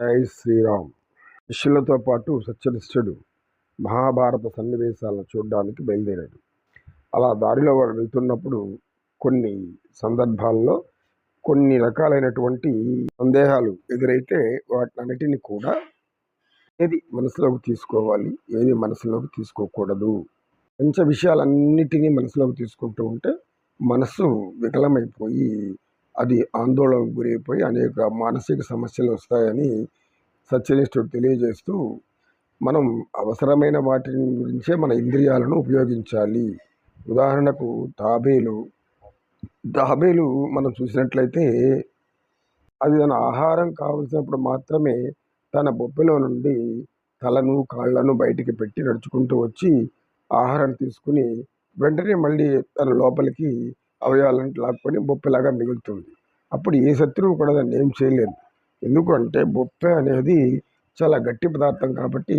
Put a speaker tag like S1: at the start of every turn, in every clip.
S1: జై శ్రీరామ్. శిష్యులతో పాటు సత్యనిష్ఠుడు మహాభారత సన్నివేశాలను చూడడానికి బయలుదేరాడు. అలా దారిలో వాడు వెళ్తున్నప్పుడు కొన్ని సందర్భాల్లో కొన్ని రకాలైనటువంటి సందేహాలు ఎదురైతే వాటినన్నిటిని కూడా ఏది మనసులోకి తీసుకోవాలి ఏది మనసులోకి తీసుకోకూడదు. పంచ విషయాలన్నిటినీ మనసులోకి తీసుకుంటూ ఉంటే మనస్సు వికలమైపోయి అది ఆందోళనకు గురైపోయి అనేక మానసిక సమస్యలు వస్తాయని సత్యనిష్ఠుడు తెలియజేస్తూ మనం అవసరమైన వాటిని గురించే మన ఇంద్రియాలను ఉపయోగించాలి. ఉదాహరణకు తాబేలు తాబేలు మనం చూసినట్లయితే అది తన ఆహారం కావలసినప్పుడు మాత్రమే తన బొబ్బెలో నుండి తలను కాళ్ళను బయటికి పెట్టి నడుచుకుంటూ వచ్చి ఆహారం తీసుకుని వెంటనే మళ్ళీ తన లోపలికి అవయవాలను లాక్కొని బొప్పెలాగా మిగులుతుంది. అప్పుడు ఏ శత్రువు కూడా దాన్ని ఏం చేయలేదు ఎందుకంటే బొప్పె అనేది చాలా గట్టి పదార్థం కాబట్టి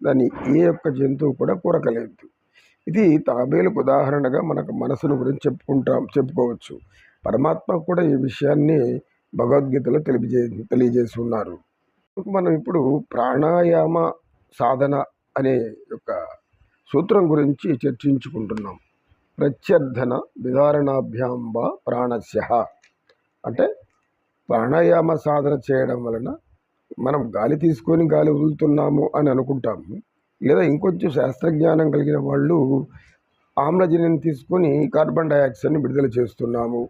S1: దాన్ని ఏ ఒక్క జంతువు కూడా కూరకలేదు. ఇది తాబేలకు ఉదాహరణగా మనకు మనసును గురించి చెప్పుకుంటాం చెప్పుకోవచ్చు. పరమాత్మ కూడా ఈ విషయాన్ని భగవద్గీతలో తెలియజే తెలియజేసి ఉన్నారు మనం ఇప్పుడు ప్రాణాయామ సాధన అనే యొక్క సూత్రం గురించి చర్చించుకుంటున్నాం. ప్రత్యర్థన విధారణాభ్యాంబ ప్రాణస్య. అంటే ప్రాణాయామ సాధన చేయడం వలన మనం గాలి తీసుకొని గాలి వదులుతున్నాము అని అనుకుంటాము. లేదా ఇంకొంచెం శాస్త్రజ్ఞానం కలిగిన వాళ్ళు ఆమ్లజనిని తీసుకొని కార్బన్ డైఆక్సైడ్ని విడుదల చేస్తున్నాము.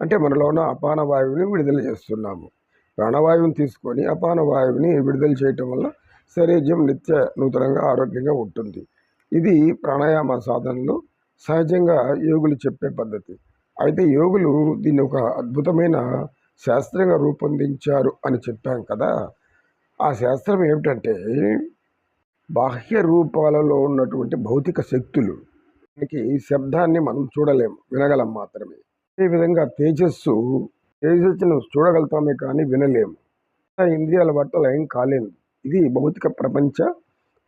S1: అంటే మనలో ఉన్న అపాన వాయువుని విడుదల చేస్తున్నాము. ప్రాణవాయువుని తీసుకొని అపాన వాయువుని విడుదల చేయటం వల్ల శరీరం నిత్య నూతనంగా ఆరోగ్యంగా ఉంటుంది. ఇది ప్రాణాయామ సాధనలో సహజంగా యోగులు చెప్పే పద్ధతి. అయితే యోగులు దీన్ని ఒక అద్భుతమైన శాస్త్రంగా రూపొందించారు అని చెప్పాం కదా. ఆ శాస్త్రం ఏమిటంటే బాహ్య రూపాలలో ఉన్నటువంటి భౌతిక శక్తులు మనకి శబ్దాన్ని మనం చూడలేము వినగలం మాత్రమే. అదేవిధంగా తేజస్సు తేజస్సును చూడగలుగుతామే కానీ వినలేము. ఇంద్రియాల బట్టలు ఏం కాలేదు. ఇది భౌతిక ప్రపంచ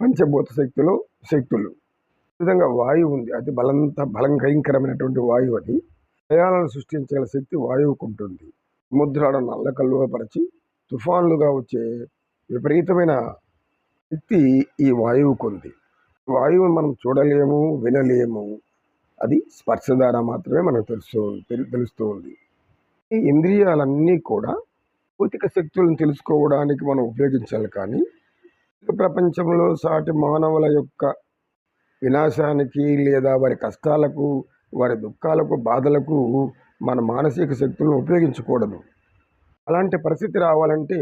S1: పంచభూత శక్తులు శక్తులు. విధంగా వాయువు ఉంది. అది బలంత భయంకరమైనటువంటి వాయువు అది. భయాలను సృష్టించగల శక్తి వాయువుకు ఉంటుంది. సముద్రాలను అల్లకల్లువపరిచి తుఫాన్లుగా వచ్చే విపరీతమైన శక్తి ఈ వాయువుకు ఉంది. వాయువుని మనం చూడలేము వినలేము. అది స్పర్శ ద్వారా మాత్రమే మనకు తెలుస్తూ తెలుస్తూ ఉంది. ఈ ఇంద్రియాలన్నీ కూడా భౌతిక శక్తులను తెలుసుకోవడానికి మనం ఉపయోగించాలి కానీ ప్రపంచంలో సాటి మానవుల యొక్క వినాశానికి లేదా వారి కష్టాలకు వారి దుఃఖాలకు బాధలకు మన మానసిక శక్తులను ఉపయోగించకూడదు. అలాంటి పరిస్థితి రావాలంటే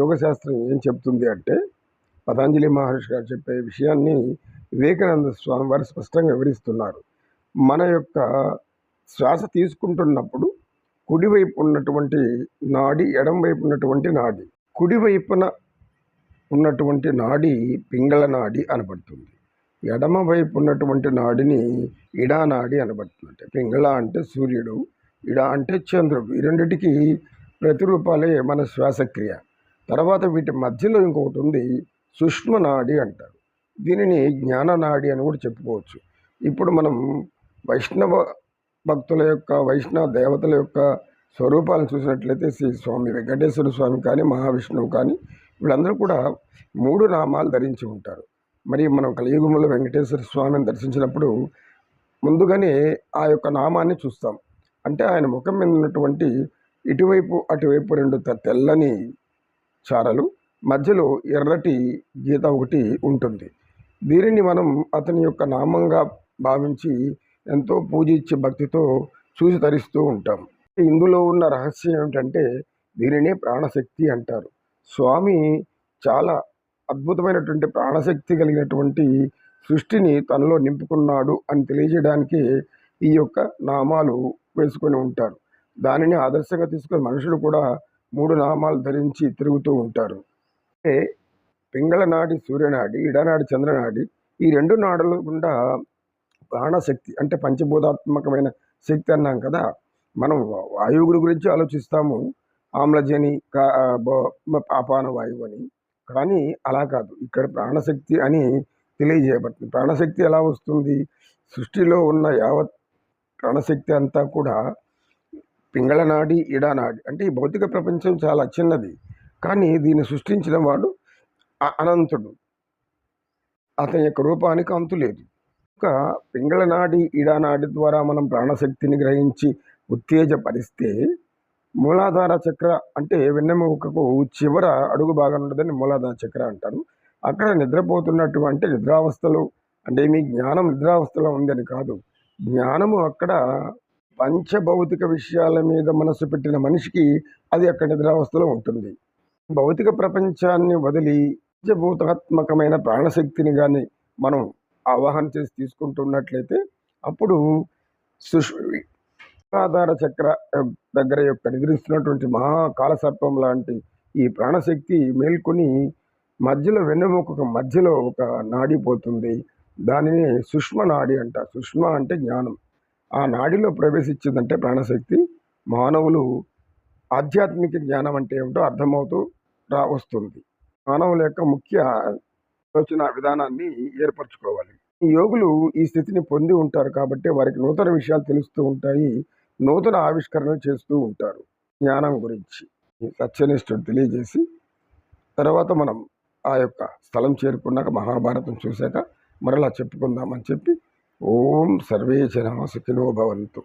S1: యోగశాస్త్రం యోగ శాస్త్రం ఏం చెప్తుంది అంటే పతంజలి మహర్షి గారు చెప్పే విషయాన్ని వివేకానంద స్వామి వారు స్పష్టంగా వివరిస్తున్నారు. మన యొక్క శ్వాస తీసుకుంటున్నప్పుడు కుడివైపు ఉన్నటువంటి నాడి ఎడం వైపు ఉన్నటువంటి నాడి కుడివైపున ఉన్నటువంటి నాడి పింగళ నాడి అనబడుతుంది. ఎడమ వైపు ఉన్నటువంటి నాడిని ఇడానాడి అనబడుతుంది పింగళ అంటే సూర్యుడు ఇడా అంటే చంద్రుడు. ఈ రెండిటికి ప్రతిరూపాలే మన శ్వాసక్రియ. తర్వాత వీటి మధ్యలో ఇంకొకటి ఉంది సుష్మనాడి అంటారు. దీనిని జ్ఞాన నాడి అని కూడా చెప్పుకోవచ్చు. ఇప్పుడు మనం వైష్ణవ భక్తుల యొక్క వైష్ణవ దేవతల యొక్క స్వరూపాలను చూసినట్లయితే శ్రీ స్వామి వెంకటేశ్వర స్వామి కానీ మహావిష్ణువు కానీ వీళ్ళందరూ కూడా మూడు నామాలు ధరించి ఉంటారు. మరి మనం కలియుగంలో వెంకటేశ్వర స్వామిని దర్శించినప్పుడు ముందుగానే ఆ యొక్క నామాన్ని చూస్తాం. అంటే ఆయన ముఖం మీద ఉన్నటువంటి ఇటువైపు అటువైపు రెండు తెల్లని చారలు మధ్యలో ఎర్రటి గీత ఒకటి ఉంటుంది. దీనిని మనం అతని యొక్క నామంగా భావించి ఎంతో పూజించి భక్తితో చూసి తరిస్తూ ఉంటాం. ఇందులో ఉన్న రహస్యం ఏమిటంటే దీనినే ప్రాణశక్తి అంటారు. స్వామి చాలా అద్భుతమైనటువంటి ప్రాణశక్తి కలిగినటువంటి సృష్టిని తనలో నింపుకున్నాడు అని తెలియజేయడానికి ఈ యొక్క నామాలు వేసుకొని ఉంటారు. దానిని ఆదర్శంగా తీసుకొని మనుషులు కూడా మూడు నామాలు ధరించి తిరుగుతూ ఉంటారు. అంటే పింగళనాడి సూర్యనాడి ఇడనాడి చంద్రనాడి ఈ రెండు నాడుల గుండా ప్రాణశక్తి అంటే పంచభూతాత్మకమైన శక్తి అన్నాం కదా. మనం వా- వాయువుల గురించి ఆలోచిస్తాము. ఆమ్లజని కా బ- వాయువు అని కానీ అలా కాదు. ఇక్కడ ప్రాణశక్తి అని తెలియజేయబడుతుంది. ప్రాణశక్తి ఎలా వస్తుంది? సృష్టిలో ఉన్న యావత్ ప్రాణశక్తి అంతా కూడా పింగళనాడి ఇడానాడి అంటే ఈ భౌతిక ప్రపంచం చాలా చిన్నది. కానీ దీన్ని సృష్టించిన వాడు అనంతుడు. అతని యొక్క రూపానికి అంతు లేదు. ఒక పింగళనాడి ఇడానాడి ద్వారా మనం ప్రాణశక్తిని గ్రహించి ఉత్తేజపరిస్తే మూలాధార చక్ర అంటే వెన్నెముకకు చివర అడుగు భాగం ఉండదని మూలాధార చక్ర అంటారు. అక్కడ నిద్రపోతున్నటువంటి నిద్రావస్థలు అంటే మీ జ్ఞానం నిద్రావస్థలో ఉందని కాదు. జ్ఞానము అక్కడ పంచభౌతిక విషయాల మీద మనసు పెట్టిన మనిషికి అది అక్కడ నిద్రావస్థలో ఉంటుంది. భౌతిక ప్రపంచాన్ని వదిలి పంచభూతాత్మకమైన ప్రాణశక్తిని కానీ మనం ఆవాహన చేసి తీసుకుంటున్నట్లయితే అప్పుడు సుష్ ఆధార చక్ర దగ్గర యొక్క నిద్రిస్తున్నటువంటి మహాకాలసర్పం లాంటి ఈ ప్రాణశక్తి మేల్కొని మధ్యలో వెన్నెముక మధ్యలో ఒక నాడి పోతుంది. దానిని సుష్మ నాడి అంట. సుష్మ అంటే జ్ఞానం. ఆ నాడిలో ప్రవేశించిందంటే ప్రాణశక్తి. మానవులు ఆధ్యాత్మిక జ్ఞానం అంటే ఏమిటో అర్థమవుతూ రా వస్తుంది. మానవుల యొక్క ముఖ్య ఆలోచన విధానాన్ని ఏర్పరచుకోవాలి. ఈ యోగులు ఈ స్థితిని పొంది ఉంటారు కాబట్టి వారికి నూతన విషయాలు తెలుస్తూ ఉంటాయి. నూతన ఆవిష్కరణలు చేస్తూ ఉంటారు జ్ఞానం గురించి. సత్యనిష్ఠుడు తెలియజేసి తర్వాత మనం ఆ యొక్క స్థలం చేరుకున్నాక మహాభారతం చూశాక మరలా చెప్పుకుందామని చెప్పి ఓం సర్వే జనా సుఖినో భవంతు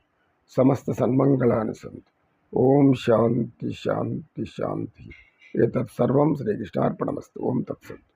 S1: సమస్త సన్మంగళాని సంతు. ఓం శాంతి శాంతి శాంతి. ఏతత్ సర్వం శ్రీకృష్ణార్పణమస్తు. ఓం తత్సత్.